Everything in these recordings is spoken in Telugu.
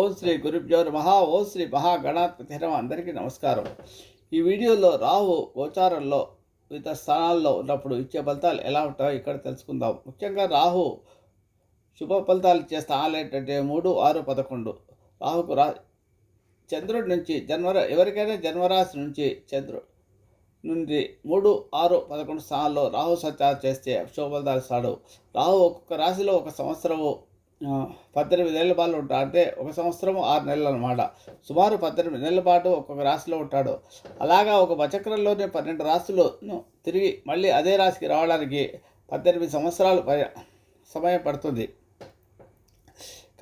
ఓం శ్రీ గురుభ్యో మహా ఓం శ్రీ మహాగణాధిపతి నమః అందరికీ నమస్కారం. ఈ వీడియోలో రాహు గోచారంలో వివిధ స్థానాల్లో ఉన్నప్పుడు ఇచ్చే ఫలితాలు ఎలా ఉంటాయో ఇక్కడ తెలుసుకుందాం. ముఖ్యంగా రాహు శుభ ఫలితాలు ఇచ్చే స్థానాలు ఏంటంటే మూడు ఆరు పదకొండు. రాహుకు రా చంద్రుడి నుంచి జన్మర ఎవరికైనా జన్మరాశి నుంచి చంద్రుడు నుండి మూడు ఆరు పదకొండు స్థానాల్లో రాహు సంచారం చేస్తే శుభ ఫలితాలు ఇస్తాడు. రాహు ఒక్కొక్క రాశిలో ఒక సంవత్సరము పద్దెనిమిది నెలల పాటు ఉంటాడు. అంటే ఒక సంవత్సరం ఆరు నెలలు అనమాట సుమారు పద్దెనిమిది నెలల పాటు ఒక్కొక్క రాశిలో ఉంటాడు. అలాగా ఒక వచక్రంలోనే పన్నెండు రాశులు తిరిగి మళ్ళీ అదే రాశికి రావడానికి పద్దెనిమిది సంవత్సరాలు సమయం పడుతుంది.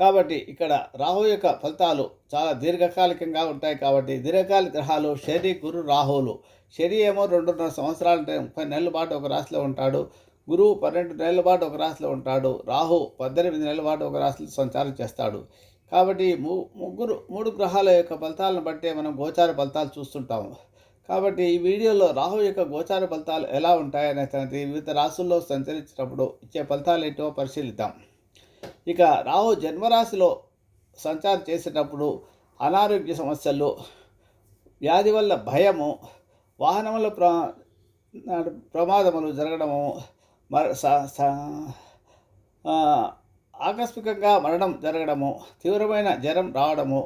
కాబట్టి ఇక్కడ రాహు యొక్క ఫలితాలు చాలా దీర్ఘకాలికంగా ఉంటాయి కాబట్టి దీర్ఘకాలిక గ్రహాలు శని గురు రాహువులు శని ఏమో రెండున్నర సంవత్సరాలు అంటే ముప్పై నెలల పాటు ఒక రాశిలో ఉంటాడు. గురువు పన్నెండు నెలల పాటు ఒక రాశిలో ఉంటాడు. రాహు పద్దెనిమిది నెలల పాటు ఒక రాశిలో సంచారం చేస్తాడు. కాబట్టి ము ముగ్గురు మూడు గ్రహాల యొక్క ఫలితాలను బట్టే మనం గోచార ఫలితాలు చూస్తుంటాము కాబట్టి ఈ వీడియోలో రాహు యొక్క గోచార ఫలితాలు ఎలా ఉంటాయనే వివిధ రాశుల్లో సంచరించినప్పుడు ఇచ్చే ఫలితాలు ఏంటో పరిశీలిద్దాం. ఇక రాహు జన్మరాశిలో సంచారం చేసేటప్పుడు అనారోగ్య సమస్యలు వ్యాధి వల్ల భయము వాహనముల ప్ర ప్రమాదములు జరగడము ఆకస్మికంగా మరణం జరగడము తీవ్రమైన జ్వరం రావడము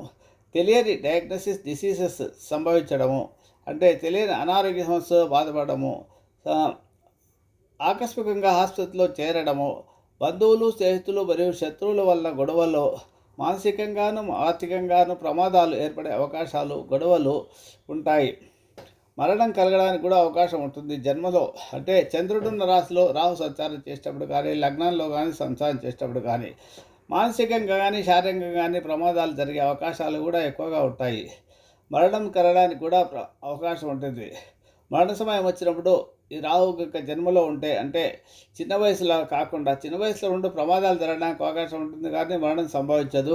తెలియని డయాగ్నోసిస్ డిసీజెస్ సంభవించడము అంటే తెలియని అనారోగ్య సమస్యతో బాధపడము ఆకస్మికంగా ఆసుపత్రిలో చేరడము బంధువులు స్నేహితులు మరియు శత్రువుల వల్ల గొడవలు మానసికంగాను ఆర్థికంగాను ప్రమాదాలు ఏర్పడే అవకాశాలు గొడవలు ఉంటాయి. మరణం కలగడానికి కూడా అవకాశం ఉంటుంది జన్మలో. అంటే చంద్రుడున్న రాశిలో రాహు సంచారం చేసేటప్పుడు కానీ లగ్నంలో కానీ సంచారం చేసేటప్పుడు కానీ మానసికంగా కానీ శారీరకంగా కానీ ప్రమాదాలు జరిగే అవకాశాలు కూడా ఎక్కువగా ఉంటాయి. మరణం కలగడానికి కూడా అవకాశం ఉంటుంది. మరణ సమయం వచ్చినప్పుడు ఈ యొక్క జన్మలో ఉంటే అంటే చిన్న వయసులో కాకుండా చిన్న వయసులో ఉండి ప్రమాదాలు జరగడానికి అవకాశం ఉంటుంది కానీ మరణం సంభవించదు.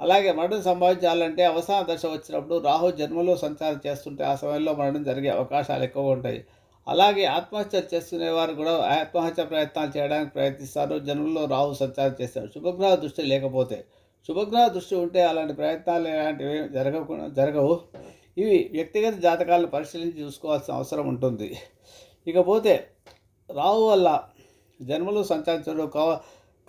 అలాగే మరణం సంభవించాలంటే అవసాన దశ వచ్చినప్పుడు రాహు జన్మలో సంచారం చేస్తుంటే ఆ సమయంలో మరణం జరిగే అవకాశాలు ఎక్కువగా ఉంటాయి. అలాగే ఆత్మహత్య చేసుకునేవారు కూడా ఆత్మహత్య ప్రయత్నాలు చేయడానికి ప్రయత్నిస్తారు. జన్మలో రాహు సంచారం చేస్తారు. శుభగ్రహ దృష్టి లేకపోతే శుభగ్రహ దృష్టి ఉంటే అలాంటి ప్రయత్నాలు ఇలాంటివి జరగకుండా జరగవు. ఇవి వ్యక్తిగత జాతకాలను పరిశీలించి చూసుకోవాల్సిన అవసరం ఉంటుంది. ఇకపోతే రావు వల్ల జన్మలు సంచరించడం కవ-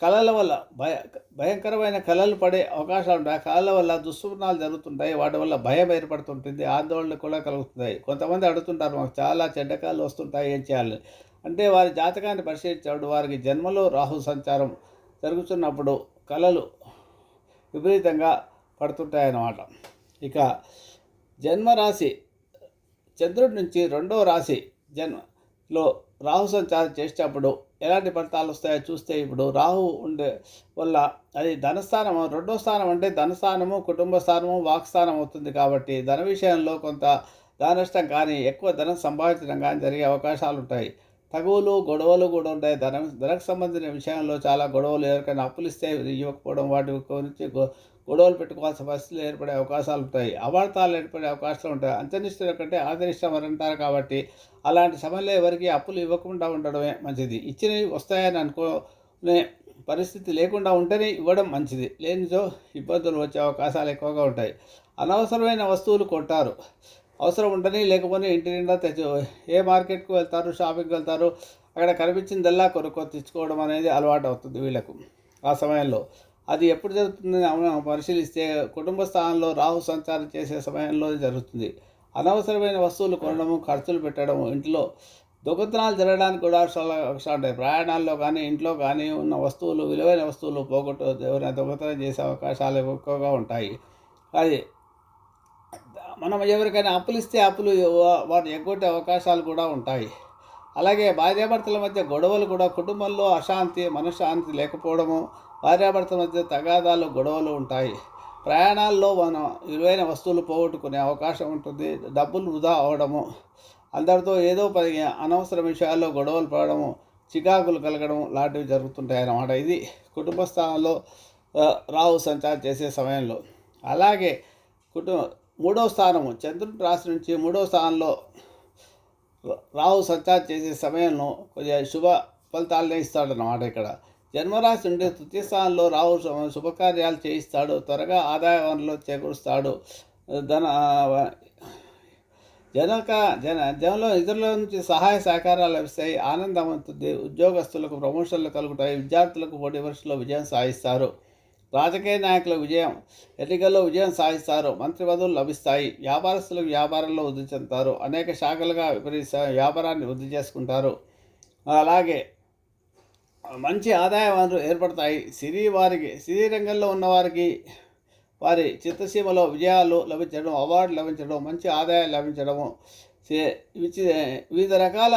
కళల వల్ల భయ భయంకరమైన కళలు పడే అవకాశాలు ఉంటాయి. ఆ కళల వల్ల దుస్వప్నాలు జరుగుతుంటాయి. వాటి వల్ల భయం ఏర్పడుతుంటుంది. ఆందోళన కూడా కలుగుతున్నాయి కొంతమంది అడుగుతుంటారు మాకు చాలా చెడ్డకాలు వస్తుంటాయి ఏం చేయాలి? అంటే వారి జాతకాన్ని పరిశీలించినప్పుడు వారికి జన్మలో రాహు సంచారం జరుగుతున్నప్పుడు కళలు విపరీతంగా పడుతుంటాయన్నమాట. ఇక జన్మరాశి చంద్రుడి నుంచి రెండో రాశి జన్మ లో రాహు సంచారం చేసేటప్పుడు ఎలాంటి ఫలితాలు వస్తాయో చూస్తే ఇప్పుడు రాహు ఉండే వల్ల అది ధనస్థానం రెండో స్థానం అంటే ధనస్థానము కుటుంబ స్థానము వాక్స్థానం అవుతుంది కాబట్టి ధన విషయంలో కొంత ధనష్టం కానీ ఎక్కువ ధనం సంపాదించడం కానీ జరిగే అవకాశాలు ఉంటాయి. తగువులు గొడవలు కూడా ఉంటాయి. ధనం ధనకు సంబంధించిన విషయంలో చాలా గొడవలు ఎవరికైనా అప్పులు ఇస్తే ఇవ్వకపోవడం వాటి గురించి గొడవలు పెట్టుకోవాల్సిన పరిస్థితులు ఏర్పడే అవకాశాలు ఉంటాయి. అవార్థాలు ఏర్పడే అవకాశాలు ఉంటాయి. అంత్యనిష్టం కంటే ఆదరిష్టం అంటారు కాబట్టి అలాంటి సమయంలో ఎవరికి అప్పులు ఇవ్వకుండా ఉండడమే మంచిది. ఇచ్చినవి వస్తాయని అనుకునే పరిస్థితి లేకుండా ఉంటేనే ఇవ్వడం మంచిది. లేనిచో ఇబ్బందులు వచ్చే అవకాశాలు ఎక్కువగా ఉంటాయి. అనవసరమైన వస్తువులు కొంటారు. అవసరం ఉండని లేకపోతే ఇంటి నిండా తెచ్చు ఏ మార్కెట్కు వెళ్తారు షాపింగ్కి వెళ్తారు అక్కడ కనిపించిందల్లా కొనుక్కొని తెచ్చుకోవడం అనేది అలవాటు అవుతుంది వీళ్ళకు ఆ సమయంలో. అది ఎప్పుడు జరుగుతుంది మనం పరిశీలిస్తే కుటుంబ స్థానంలో రాహు సంచారం చేసే సమయంలో జరుగుతుంది. అనవసరమైన వస్తువులు కొనడము ఖర్చులు పెట్టడము ఇంట్లో దొంగతనాలు జరగడానికి కూడా ఉంటాయి. ప్రయాణాల్లో కానీ ఇంట్లో కానీ ఉన్న వస్తువులు విలువైన వస్తువులు పోగొట్టు ఎవరైనా దొంగతనం చేసే అవకాశాలు ఎక్కువగా ఉంటాయి. అది మనం ఎవరికైనా అప్పులు ఇస్తే అప్పులు వా- ఎగ్గొట్టే అవకాశాలు కూడా ఉంటాయి. అలాగే భార్యాభర్తల మధ్య గొడవలు కూడా కుటుంబంలో అశాంతి మనశ్శాంతి లేకపోవడము భార్యాభర్త మధ్య తగాదాలు గొడవలు ఉంటాయి. ప్రయాణాల్లో మనం విలువైన వస్తువులు పోగొట్టుకునే అవకాశం ఉంటుంది. డబ్బులు వృధా అవడము అందరితో ఏదో పది అనవసర విషయాల్లో గొడవలు పడడము చికాకులు కలగడం లాంటివి జరుగుతుంటాయి అన్నమాట. ఇది కుటుంబ స్థానంలో రావు రాహు సంచారం చేసే సమయంలో. అలాగే కుటుంబ మూడో స్థానము చంద్రుడి రాశి నుంచి మూడో స్థానంలో రాహు సంచారం చేసే సమయంలో కొద్దిగా శుభ ఫలితాలనే ఇస్తాడన్నమాట ఇక్కడ. జన్మరాశి ఉండే తృతీయ స్థానంలో రావు శుభకార్యాలు చేయిస్తాడు త్వరగా ఆదాయ వనరులు చేకూరుస్తాడు. ధన జనక జన జనంలో ఇతరుల నుంచి సహాయ సహకారాలు లభిస్తాయి. ఆనందం అవుతుంది ఉద్యోగస్తులకు ప్రమోషన్లు కలుగుతాయి. విద్యార్థులకు పోటీ పరీక్షలో విజయం సాధిస్తారు. రాజకీయ నాయకుల విజయం ఎన్నికల్లో విజయం సాధిస్తారు. మంత్రి పదవులు లభిస్తాయి. వ్యాపారస్తులకు వ్యాపారంలో వృద్ధి చెందుతారు. అనేక శాఖలుగా విపరీత వ్యాపారాన్ని వృద్ధి చేసుకుంటారు. అలాగే మంచి ఆదాయ వనరులు ఏర్పడతాయి. సిరి వారికి సిరి రంగంలో ఉన్నవారికి వారి చిత్తసీమలో విజయాలు లభించడం అవార్డు లభించడం మంచి ఆదాయం లభించడము. వివిధ రకాల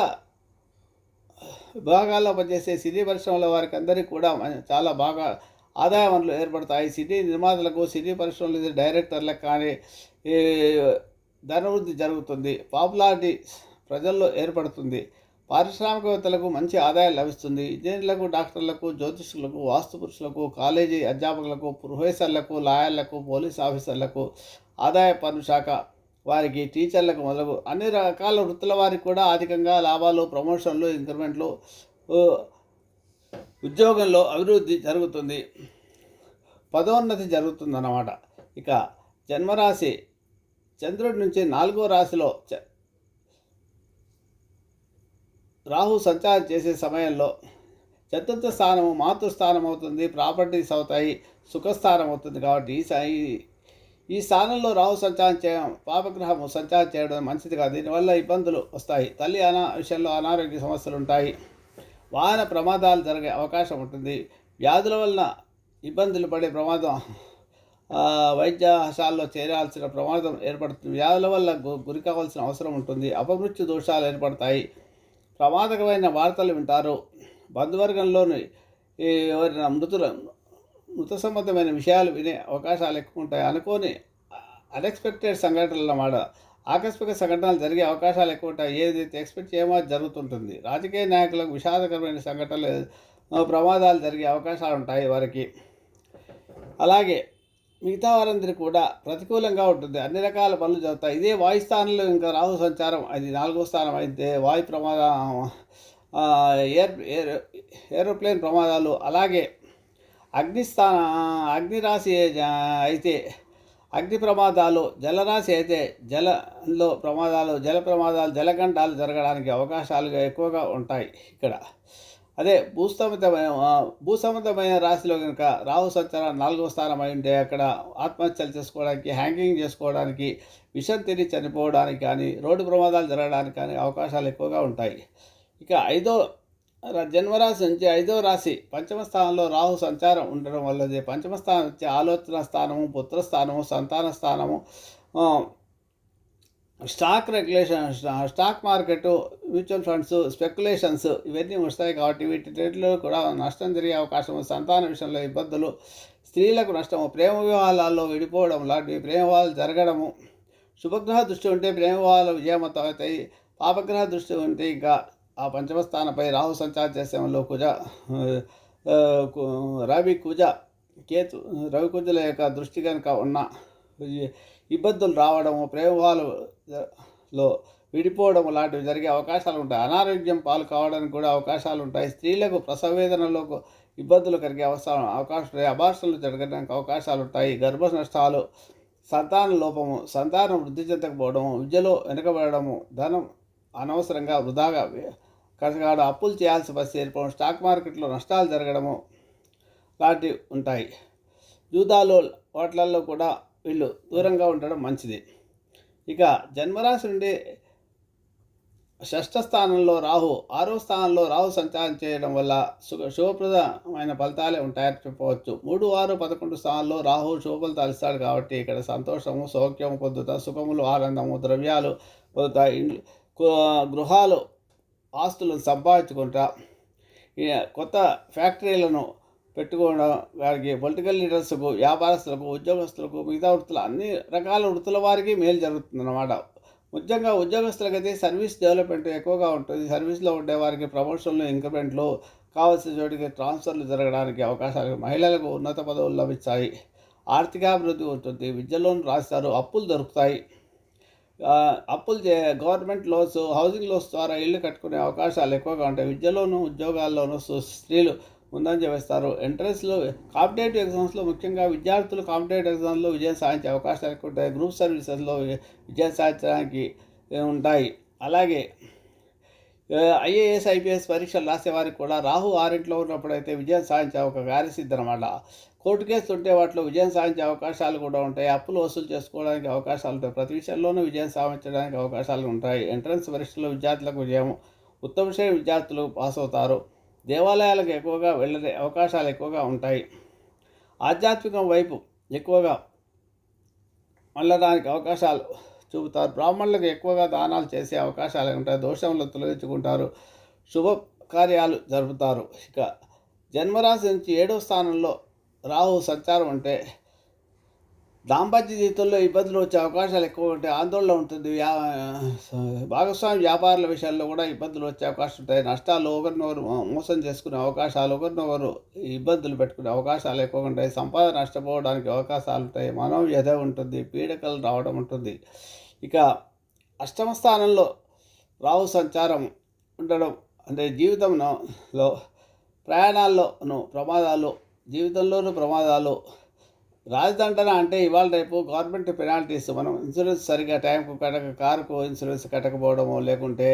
విభాగాల్లో పనిచేసే సినీ పరిశ్రమల వారికి అందరికీ కూడా చాలా బాగా ఆదాయ వనరులు ఏర్పడతాయి. సినీ నిర్మాతలకు సినీ పరిశ్రమలు డైరెక్టర్లకు కానీ ధనవృద్ధి జరుగుతుంది. పాపులారిటీ ప్రజల్లో ఏర్పడుతుంది. పారిశ్రామికవేత్తలకు మంచి ఆదాయం లభిస్తుంది. ఇంజనీర్లకు డాక్టర్లకు జ్యోతిష్కులకు వాస్తు పురుషులకు కాలేజీ అధ్యాపకులకు ప్రొఫెసర్లకు లాయర్లకు పోలీస్ ఆఫీసర్లకు ఆదాయ పన్ను శాఖ వారికి టీచర్లకు మొదలగు అన్ని రకాల వృత్తుల వారికి కూడా అధికంగా లాభాలు ప్రమోషన్లు ఇంక్రిమెంట్లు ఉద్యోగంలో అభివృద్ధి జరుగుతుంది. పదోన్నతి జరుగుతుందన్నమాట. ఇక జన్మరాశి చంద్రుడి నుంచి నాలుగో రాశిలో చ- రాహు సంచారం చేసే సమయంలో చతుర్థ స్థానము మాతృస్థానం అవుతుంది ప్రాపర్టీస్ అవుతాయి సుఖస్థానం అవుతుంది కాబట్టి ఈ ఈ- స్థానంలో రాహు సంచారం చేయడం పాపగ్రహము సంచారం చేయడం మంచిది కాదు. దీనివల్ల ఇబ్బందులు వస్తాయి. తల్లి అనా విషయంలో అనారోగ్య సమస్యలు ఉంటాయి. వాహన ప్రమాదాలు జరిగే అవకాశం ఉంటుంది. వ్యాధుల వలన ఇబ్బందులు పడే ప్రమాదం వైద్యశాలలో చేరాల్సిన ప్రమాదం ఏర్పడుతుంది. వ్యాధుల వల్ల గురి కావాల్సిన అవసరం ఉంటుంది. అపమృత్యు దోషాలు ఏర్పడతాయి. ప్రమాదకరమైన వార్తలు వింటారు. బంధువర్గంలోని ఎవరైనా మృతుల మృత సంబంధమైన విషయాలు వినే అవకాశాలు ఎక్కువ ఉంటాయి అనుకోని అన్ఎక్స్పెక్టెడ్ సంఘటనలు అన్నమాట ఆకస్మిక సంఘటనలు జరిగే అవకాశాలు ఎక్కువ ఉంటాయి ఏదైతే ఎక్స్పెక్ట్ చేయమో జరుగుతుంటుంది. రాజకీయ నాయకులకు విషాదకరమైన సంఘటనలు ప్రమాదాలు జరిగే అవకాశాలు ఉంటాయి వారికి. అలాగే మిగతా వారందరికీ కూడా ప్రతికూలంగా ఉంటుంది. అన్ని రకాల పనులు జరుగుతాయి. ఇదే వాయు స్థానంలో ఇంకా రాహు సంచారం. అది నాలుగో స్థానం అయితే వాయు ప్రమాదం ఎయిర్ ఎయిర్ ఏరోప్లేన్ ప్రమాదాలు. అలాగే అగ్నిస్థాన అగ్నిరాశి జ- అయితే అగ్ని ప్రమాదాలు జలరాశి అయితే జలంలో ప్రమాదాలు జల ప్రమాదాలు జలగండాలు జరగడానికి అవకాశాలు ఎక్కువగా ఉంటాయి ఇక్కడ. అదే భూసంబంధమైన భూసంబంధమైన రాశిలో కనుక రాహు సంచారం నాలుగవ స్థానం అయి ఉంటే అక్కడ ఆత్మహత్యలు చేసుకోవడానికి హ్యాంగింగ్ చేసుకోవడానికి విషం తిని చనిపోవడానికి కానీ రోడ్డు ప్రమాదాలు జరగడానికి కానీ అవకాశాలు ఎక్కువగా ఉంటాయి. ఇక ఐదో జన్మరాశి నుంచి ఐదో రాశి పంచమ స్థానంలో రాహు సంచారం ఉండడం వల్లది పంచమ స్థానం వచ్చే ఆలోచన స్థానము పుత్రస్థానము సంతాన స్థానము stock regulation stock market mutual funds speculations ఇవన్నీ వస్తాయి కాబట్టి వీటి రేట్లో కూడా నష్టం జరిగే అవకాశం సంతాన విషయంలో ఇబ్బందులు స్త్రీలకు నష్టము ప్రేమ వివాహాలలో విడిపోవడం లాంటివి ప్రేమ వివాహాలు జరగడము. శుభగ్రహ దృష్టి ఉంటే ప్రేమ వివాహాలు విజయవంతం అవుతాయి. పాపగ్రహ దృష్టి ఉంటే ఇంకా ఆ పంచమ స్థానంపై రాహు సంచారం చేసేలో కుజ రవి కుజ కేతు రవి కుజుల యొక్క దృష్టి కనుక ఉన్న ఇబ్బందులు రావడము ప్రేమ విడిపోవడం లాంటివి జరిగే అవకాశాలు ఉంటాయి. అనారోగ్యం పాలు కావడానికి కూడా అవకాశాలు ఉంటాయి. స్త్రీలకు ప్రసవ వేదనలకు ఇబ్బందులు కలిగే అవసరం అవకాశం ఉంటాయి. అభాషణలు జరగడానికి అవకాశాలు ఉంటాయి. గర్భ నష్టాలు సంతాన లోపము సంతానం వృద్ధి చెందకపోవడము విద్యలో వెనుకబడము ధనం అనవసరంగా వృధాగా కసగాడు అప్పులు చేయాల్సి పరిస్థితి ఏర్పడడం స్టాక్ మార్కెట్లో నష్టాలు జరగడము లాంటివి ఉంటాయి. జూదాలు వాటిలలో కూడా వీళ్ళు దూరంగా ఉండడం మంచిది. ఇక జన్మరాశి నుండి షష్ఠ స్థానంలో రాహు ఆరో స్థానంలో రాహు సంచారం చేయడం వల్ల శుభ శుభప్రదమైన ఫలితాలే ఉంటాయని చెప్పవచ్చు. మూడు ఆరు పదకొండు స్థానంలో రాహు శుభ ఫలితాలు ఇస్తాడు కాబట్టి ఇక్కడ సంతోషము సౌఖ్యము పొందుతా సుఖములు ఆనందము ద్రవ్యాలు పొందుతాయి గృహాలు ఆస్తులను సంపాదించుకుంటా కొత్త ఫ్యాక్టరీలను పెట్టుకోవడం వారికి పొలిటికల్ లీడర్స్కు వ్యాపారస్తులకు ఉద్యోగస్తులకు మిగతా వృత్తులు అన్ని రకాల వృత్తుల వారికి మేలు జరుగుతుందన్నమాట. ముఖ్యంగా ఉద్యోగస్తులకైతే సర్వీస్ డెవలప్మెంట్ ఎక్కువగా ఉంటుంది. సర్వీస్లో ఉండే వారికి ప్రమోషన్లు ఇంక్రిమెంట్లు కావాల్సిన చోటికి ట్రాన్స్ఫర్లు జరగడానికి అవకాశాలు మహిళలకు ఉన్నత పదవులు లభిస్తాయి. ఆర్థికాభివృద్ధి ఉంటుంది. విద్యలోను రాస్తారు. అప్పులు దొరుకుతాయి. అప్పులు చే గవర్నమెంట్ లోన్స్ హౌసింగ్ లోన్స్ ద్వారా ఇల్లు కట్టుకునే అవకాశాలు ఎక్కువగా ఉంటాయి. విద్యలోను ఉద్యోగాల్లోనూ స్త్రీలు ఉందని వేస్తారు. ఎంట్రన్స్లో కాంపిటేటివ్ ఎగ్జామ్స్లో ముఖ్యంగా విద్యార్థులు కాంపిటేటివ్ ఎగ్జామ్స్లో విజయం సాధించే అవకాశాలు ఎక్కువ ఉంటాయి. గ్రూప్ సర్వీసెస్లో విజయం సాధించడానికి ఉంటాయి. అలాగే ఐఏఎస్ ఐపీఎస్ పరీక్షలు రాసే వారికి కూడా రాహు ఆరింట్లో ఉన్నప్పుడైతే విజయం సాధించే ఒక కార్యసిద్ధి అనమాట కోర్టు కేసులు ఉంటే వాటిలో విజయం సాధించే అవకాశాలు కూడా ఉంటాయి. అప్పులు వసూలు చేసుకోవడానికి అవకాశాలు ఉంటాయి. ప్రతి విషయంలోనూ విజయం సాధించడానికి అవకాశాలు ఉంటాయి. ఎంట్రన్స్ పరీక్షలో విద్యార్థులకు విజయం ఉత్తమ శ్రేణి విద్యార్థులు పాస్ అవుతారు. దేవాలయాలకు ఎక్కువగా వెళ్ళే అవకాశాలు ఎక్కువగా ఉంటాయి. ఆధ్యాత్మికం వైపు ఎక్కువగా వెళ్ళడానికి అవకాశాలు చూపుతారు. బ్రాహ్మణులకు ఎక్కువగా దానాలు చేసే అవకాశాలు ఉంటాయి. దోషంలో తొలగించుకుంటారు. శుభ కార్యాలు జరుపుతారు. ఇక జన్మరాశి నుంచి ఏడవ స్థానంలో రాహు సంచారం అంటే దాంపత్య జీవితంలో ఇబ్బందులు వచ్చే అవకాశాలు ఎక్కువ ఉంటాయి ఆందోళన ఉంటుంది. వ్యా భాగస్వామి వ్యాపారాల విషయాల్లో కూడా ఇబ్బందులు వచ్చే అవకాశం ఉంటాయి. నష్టాలు ఒకరినొకరు మోసం చేసుకునే అవకాశాలు ఒకరినొకరు ఇబ్బందులు పెట్టుకునే అవకాశాలు ఎక్కువ ఉంటాయి. సంపాదన నష్టపోవడానికి అవకాశాలు ఉంటాయి. మనోవ్యధ ఉంటుంది. పీడకలు రావడం ఉంటుంది. ఇక అష్టమ స్థానంలో రావు సంచారం ఉండడం అంటే జీవితంలో ప్రయాణాల్లోనూ ప్రమాదాలు జీవితంలోనూ ప్రమాదాలు రాజదండన అంటే ఇవాళ రేపు గవర్నమెంట్ పెనాల్టీస్ మనం ఇన్సూరెన్స్ సరిగా టైంకు కట్టక కారుకు ఇన్సూరెన్స్ కట్టకపోవడము లేకుంటే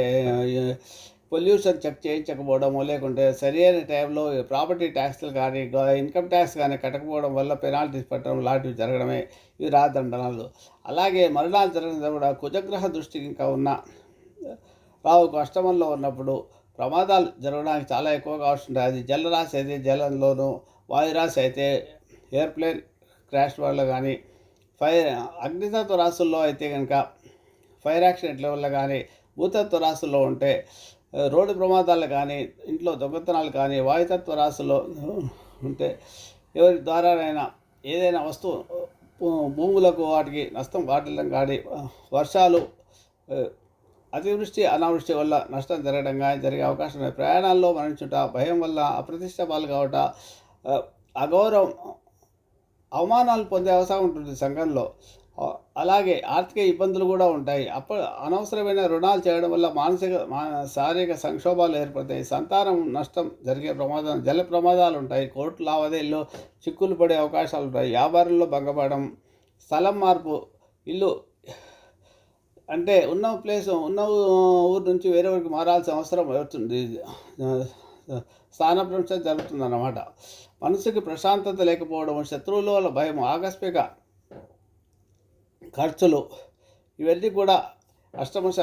పొల్యూషన్ చెక్ చేయించకపోవడము లేకుంటే సరి అయిన టైంలో ప్రాపర్టీ ట్యాక్స్లు కానీ ఇన్కమ్ ట్యాక్స్ కానీ కట్టకపోవడం వల్ల పెనాల్టీస్ పెట్టడం లాంటివి జరగడమే ఇవి రాజదండనాలు. అలాగే మరణాలు జరగడం కూడా కుజగ్రహ దృష్టి ఇంకా ఉన్న రావు కష్టమంలో ఉన్నప్పుడు ప్రమాదాలు జరగడానికి చాలా ఎక్కువగా వస్తుంటాయి అది జలరాశి అయితే జలంలోనూ వాయురాశి అయితే ఎయిర్ప్లేన్ క్రాష్ వల్ల కానీ ఫైర్ అగ్నితత్వ రాసుల్లో అయితే కనుక ఫైర్ యాక్సిడెంట్ల వల్ల కానీ భూతత్వ రాశుల్లో ఉంటే రోడ్డు ప్రమాదాలు కానీ ఇంట్లో దొంగతనాలు కానీ వాయుతత్వ రాసుల్లో ఉంటే ఎవరి ద్వారానైనా ఏదైనా వస్తువు భూములకు వాటికి నష్టం వాటిల్లం కానీ వర్షాలు అతివృష్టి అనావృష్టి వల్ల నష్టం జరగడం కానీ జరిగే అవకాశం ఉంది ప్రయాణాల్లో మరణించుట భయం వల్ల అప్రతిష్ట పాలు కావట అగౌరవం అవమానాలు పొందే అవసరం ఉంటుంది సంఘంలో. అలాగే ఆర్థిక ఇబ్బందులు కూడా ఉంటాయి. అప్ప అనవసరమైన రుణాలు చేయడం వల్ల మానసిక శారీరక సంక్షోభాలు ఏర్పడతాయి. సంతానం నష్టం జరిగే ప్రమాదం జల ప్రమాదాలు ఉంటాయి. కోర్టు లావాదేవీల్లో చిక్కులు పడే అవకాశాలు ఉంటాయి. వ్యాపారంలో భంగపడడం స్థలం మార్పు ఇల్లు అంటే ఉన్న ప్లేస్ ఉన్న ఊరు నుంచి వేరే ఊరికి మారాల్సిన అవసరం అవుతుంది స్థానభ్రంశం జరుగుతుందన్నమాట. మనసుకి ప్రశాంతత లేకపోవడం శత్రువుల వల్ల భయం ఆకస్మిక ఖర్చులు ఇవన్నీ కూడా అష్టమశ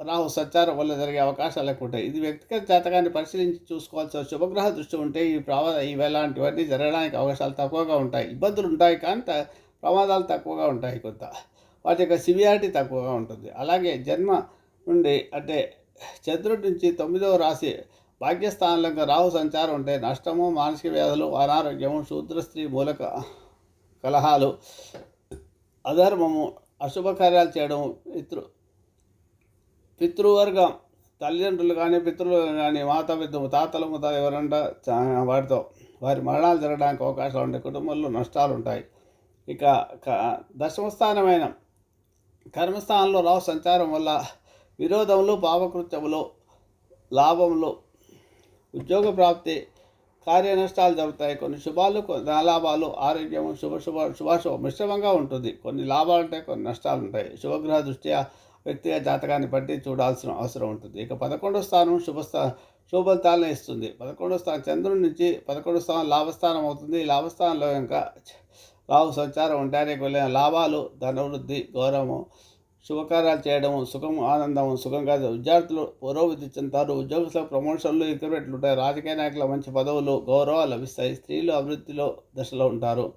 రాహు సంచారం వల్ల జరిగే అవకాశాలు ఎక్కువ ఉంటాయి. ఇది వ్యక్తిగత జాతకాన్ని పరిశీలించి చూసుకోవాల్సిన శుభగ్రహ దృష్టి ఉంటే ఈ ప్రమాద ఇలాంటివన్నీ జరగడానికి అవకాశాలు తక్కువగా ఉంటాయి. ఇబ్బందులు ఉంటాయి కానీ ప్రమాదాలు తక్కువగా ఉంటాయి కొంత. వాటి యొక్క సివియారిటీ తక్కువగా ఉంటుంది. అలాగే జన్మ నుండి అంటే చంద్రుడి నుంచి తొమ్మిదవ రాశి భాగ్యస్థానంలో రాహు సంచారం ఉంటే నష్టము మానసిక వ్యాధులు అనారోగ్యము శూద్ర స్త్రీ మూలక కలహాలు అధర్మము అశుభ కార్యాలు చేయడం పితృ పితృవర్గం తల్లిదండ్రులు కానీ పితృలు కానీ మాత పితృ తాతలు ముతాలు ఎవరంటే చా- వాటితో వారి మరణాలు జరగడానికి అవకాశాలు ఉంటాయి కుటుంబంలో నష్టాలు ఉంటాయి. ఇక క- దశమస్థానమైన కర్మస్థానంలో రావు సంచారం వల్ల విరోధములు పాపకృత్యములు లాభములు ఉద్యోగ ప్రాప్తి కార్య నష్టాలు జరుగుతాయి. కొన్ని శుభాలు కొన్ని లాభాలు ఆరోగ్యం శుభ శుభ శుభాశుభ మిశ్రమంగా ఉంటుంది. కొన్ని లాభాలు ఉంటాయి కొన్ని నష్టాలు ఉంటాయి. శుభగ్రహ దృష్ట్యా వ్యక్తిగా జాతకాన్ని బట్టి చూడాల్సిన అవసరం ఉంటుంది. ఇక పదకొండో స్థానం శుభస్థా శుభఫలితాలను ఇస్తుంది. పదకొండో స్థానం చంద్రుడి నుంచి పదకొండో స్థానం లాభస్థానం అవుతుంది. ఈ లాభస్థానంలో ఇంకా రాహు సంచారం ఉంటారే వెళ్ళిన లాభాలు ధనవృద్ధి గౌరవము శుభకార్యాలు చేయడం సుఖం ఆనందము సుఖంగా విద్యార్థులు పురోభివృద్ధి చెందుతారు ఉద్యోగస్తులకు ప్రమోషన్లు ఇంక్రిమెంట్లు ఉంటాయి రాజకీయ నాయకుల మంచి పదవులు గౌరవాలు లభిస్తాయి. స్త్రీలు అభివృద్ధిలో దశలో ఉంటారు.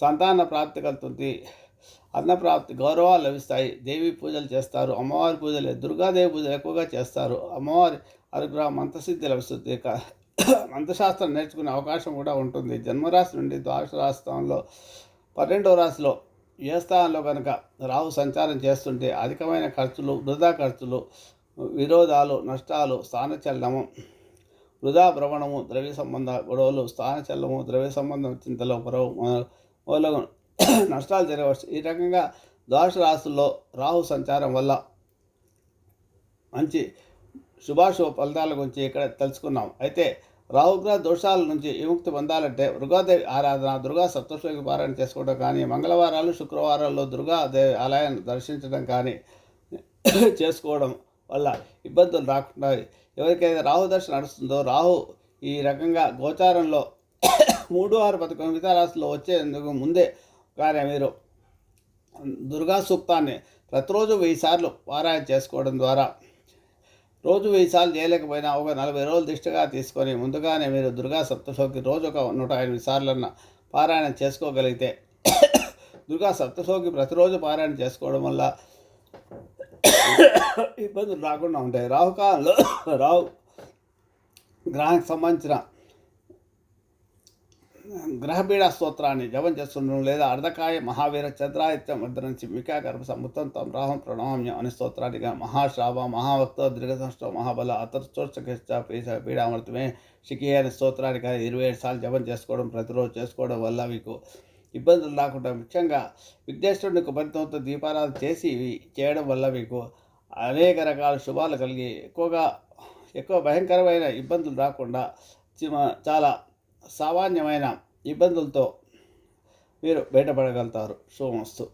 సంతాన ప్రాప్తి కలుగుతుంది. అన్నప్రాప్తి గౌరవాలు లభిస్తాయి. దేవి పూజలు చేస్తారు. అమ్మవారి పూజలు దుర్గాదేవి పూజలు ఎక్కువగా చేస్తారు. అమ్మవారి అనుగ్రహం మంత్రసిద్ధి లభిస్తుంది. మంత్రశాస్త్రం నేర్చుకునే అవకాశం కూడా ఉంటుంది. జన్మరాశి నుండి ద్వాదశ రాష్ట్రంలో పన్నెండవ రాశిలో ఏ స్థానంలో కనుక రాహు సంచారం చేస్తుంటే అధికమైన ఖర్చులు వృధా ఖర్చులు విరోధాలు నష్టాలు స్థానచలనము వృధా భ్రమణము ద్రవ్య సంబంధ గొడవలు స్థానచలనము ద్రవ్య సంబంధం చింతలు పొరవు మొదలగు నష్టాలు జరగవచ్చు. ఈ రకంగా ద్వాదశ రాశుల్లో రాహు సంచారం వల్ల మంచి శుభాశుభ ఫలితాల గురించి ఇక్కడ తెలుసుకున్నాం. అయితే రాహుగ్రహ దోషాల నుంచి విముక్తి పొందాలంటే దుర్గాదేవి ఆరాధన దుర్గా సప్తశ్లోకి పారాయణ చేసుకోవడం కానీ మంగళవారాలు శుక్రవారాల్లో దుర్గాదేవి ఆలయాన్ని దర్శించడం కానీ చేసుకోవడం వల్ల ఇబ్బందులు రాకుండా ఎవరికైతే రాహు దశ నడుస్తుందో రాహు ఈ రకంగా గోచారంలో మూడు ఆరు పథకం మిగతా రాశిలో వచ్చేందుకు ముందే కానీ మీరు దుర్గా సూక్తాన్ని ప్రతిరోజు వెయ్యి సార్లు పారాయణ చేసుకోవడం ద్వారా రోజు వెయ్యి సార్లు చేయలేకపోయినా ఒక నలభై రోజులు దిష్టగా తీసుకొని ముందుగానే మీరు దుర్గా సప్తశోకి రోజు ఒక నూట ఎనిమిది సార్లన్న పారాయణం చేసుకోగలిగితే దుర్గా సప్తశోకి ప్రతిరోజు పారాయణ చేసుకోవడం వల్ల ఇబ్బందులు రాకుండా ఉంటాయి. రాహుకాలంలో రాహు గ్రహానికి సంబంధించిన గ్రహపీడ స్తోత్రాన్ని జపం చేస్తుండడం లేదా అర్ధకాయ మహావీర చంద్రాయత్యం వద్ద నుంచి మికా గర్భ సముత్తం తం రాహం ప్రణామ్యం అని స్తోత్రానిగా మహాశ్రావ మహాభక్త దీర్ఘసంష్ట మహాబల అతర్చోర్చకిష్ట పీడామృతమే శిఖి అనే కానీ ఇరవై ఏడు సార్లు జపం చేసుకోవడం ప్రతిరోజు చేసుకోవడం వల్ల మీకు ఇబ్బందులు రాకుండా ముఖ్యంగా విఘ్నేశ్వరుని కొబ్బరితో దీపారాధన చేసి చేయడం వల్ల మీకు అనేక రకాల శుభాలు కలిగి ఎక్కువగా ఎక్కువ భయంకరమైన ఇబ్బందులు రాకుండా చాలా సామాన్యమైన ఇబ్బందులతో మీరు బయటపడగలుగుతారు. శుభమస్తు